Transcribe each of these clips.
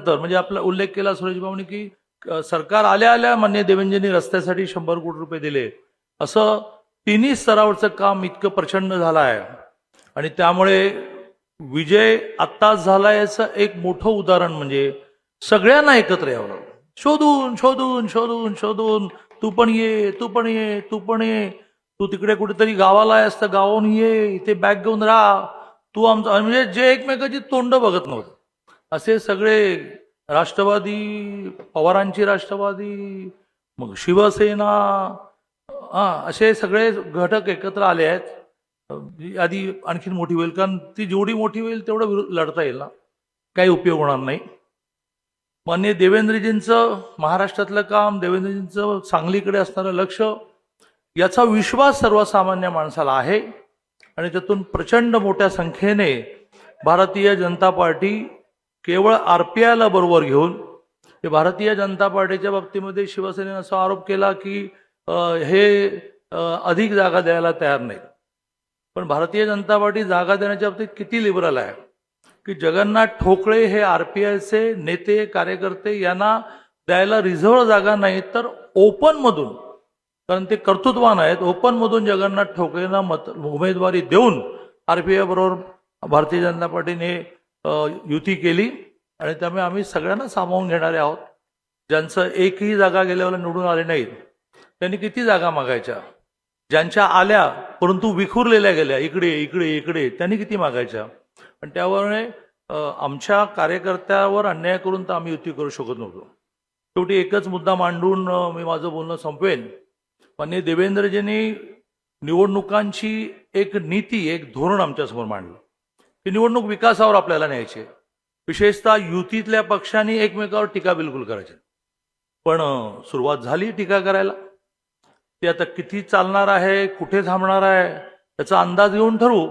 नंतर म्हणजे आपला उल्लेख केला सुरेश की सरकार आल्या आल्या मान्य देवेंद्रनी रस्त्यासाठी शंभर कोटी रुपये दिले. असं तिन्ही स्तरावरचं काम इतकं प्रचंड झालं आहे. आणि त्यामुळे विजय आत्ताच झाला याचं एक मोठं उदाहरण म्हणजे सगळ्यांना एकत्र यावं. लागलं शोधून शोधून शोधून शोधून तू पण ये तू पण ये तू पण ये. तू तिकडे कुठेतरी गावाला आहेस तर गावाहून ये इथे बॅग घेऊन राहा. तू आमचं म्हणजे जे एकमेकाची तोंड बघत नव्हतं. असे सगळे राष्ट्रवादी पवारांची राष्ट्रवादी मग शिवसेना हा असे सगळे घटक एकत्र आले आहेत. आधी आणखीन मोठी होईल कारण ती जेवढी मोठी होईल तेवढं लढता येईल ना. काही उपयोग होणार नाही. मान्य देवेंद्रजींचं महाराष्ट्रातलं काम देवेंद्रजींचं सांगलीकडे असणारं लक्ष याचा विश्वास सर्वसामान्य माणसाला आहे. आणि त्यातून प्रचंड मोठ्या संख्येने भारतीय जनता पार्टी केवळ आर पी आयला बरोबर घेऊन हे भारतीय जनता पार्टीच्या बाबतीमध्ये शिवसेनेनं असा आरोप केला की हे अधिक जागा द्यायला तयार नाही पण भारतीय जनता पार्टी जागा देण्याच्या बाबतीत किती लिबरल आहे? की जगन्नाथ ठोकळे हे आर पी आयचे नेते कार्यकर्ते यांना द्यायला रिझर्व्ह जागा नाही तर ओपनमधून कारण ते कर्तृत्वान आहेत ओपनमधून जगन्नाथ ठोकळेंना मत उमेदवारी देऊन आर पी आय बरोबर भारतीय जनता पार्टीने युती केली आणि त्यामुळे आम्ही सगळ्यांना सामावून घेणारे आहोत. ज्यांचं एकही जागा गेल्यावर निवडून आले नाहीत त्यांनी किती जागा मागायच्या? ज्यांच्या आल्या परंतु विखुरलेल्या गेल्या इकडे इकडे इकडे त्यांनी किती मागायच्या? पण त्यामुळे आमच्या कार्यकर्त्यावर अन्याय करून तर आम्ही युती करू शकत नव्हतो. शेवटी एकच मुद्दा मांडून मी माझं बोलणं संपवेन माननीय देवेंद्रजींनी निवडणुकांची एक नीती एक धोरण आमच्यासमोर मांडलं. ही निवडणूक विकासावर आपल्याला न्यायची विशेषतः युतीतल्या पक्षांनी एकमेकावर टीका बिलकुल करायची पण सुरुवात झाली टीका करायला. ती आता किती चालणार आहे कुठे थांबणार आहे याचा अंदाज घेऊन ठरवू.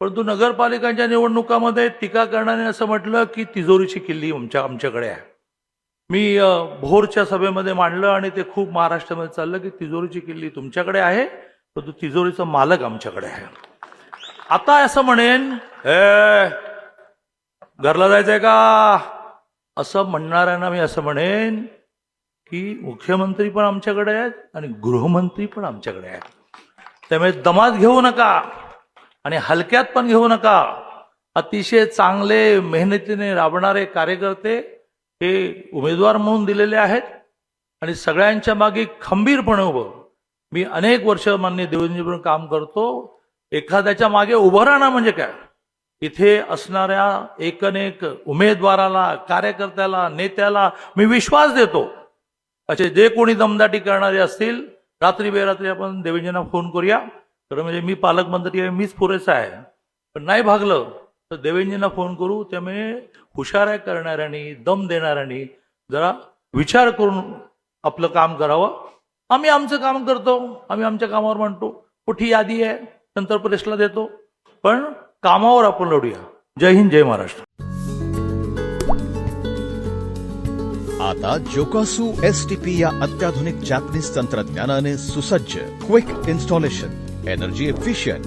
परंतु नगरपालिकांच्या निवडणुकामध्ये टीका करणारे असं म्हटलं की तिजोरीची किल्ली आमच्या आमच्याकडे आहे. मी भोरच्या सभेमध्ये मांडलं आणि ते खूप महाराष्ट्रामध्ये चाललं की तिजोरीची किल्ली तुमच्याकडे आहे परंतु तिजोरीचा मालक आमच्याकडे आहे. आता असं म्हणेन ए घरला जायचंय का? असं म्हणणाऱ्यांना मी असं म्हणेन की मुख्यमंत्री पण आमच्याकडे आहेत आणि गृहमंत्री पण आमच्याकडे आहेत. त्यामुळे दमात घेऊ नका आणि हलक्यात पण घेऊ नका. अतिशय चांगले मेहनतीने राबणारे कार्यकर्ते हे उमेदवार म्हणून दिलेले आहेत आणि सगळ्यांच्या मागे खंबीरपणे उभं. मी अनेक वर्ष मान्य देवेंद्रजीवर काम करतो. एखाद्याच्या मागे उभं राहणं म्हणजे काय? इथे असणाऱ्या एकनेक उमेदवाराला कार्यकर्त्याला नेत्याला मी विश्वास देतो. असे जे कोणी दमदाटी करणारे असतील रात्री बेरात्री आपण देवेंद्रना फोन करूया. तर म्हणजे मी पालकमंत्री आहे मीच पुरेसा आहे. पण नाही भागलं तर देवेंद्रना फोन करू त्यामुळे हुशाऱ्या करणाऱ्यांनी दम देणाऱ्यांनी जरा विचार करून आपलं काम करावं. आम्ही आमचं काम करतो आम्ही आमच्या कामावर म्हणतो कुठे यादी आहे. नंतर प्रेसला देतो. पण कामावर आपण लढूया. जय हिंद जय महाराष्ट्र. आता जोकासू एस टी पी या अत्याधुनिक जॅपनीज तंत्रज्ञानाने सुसज्ज quick installation energy efficient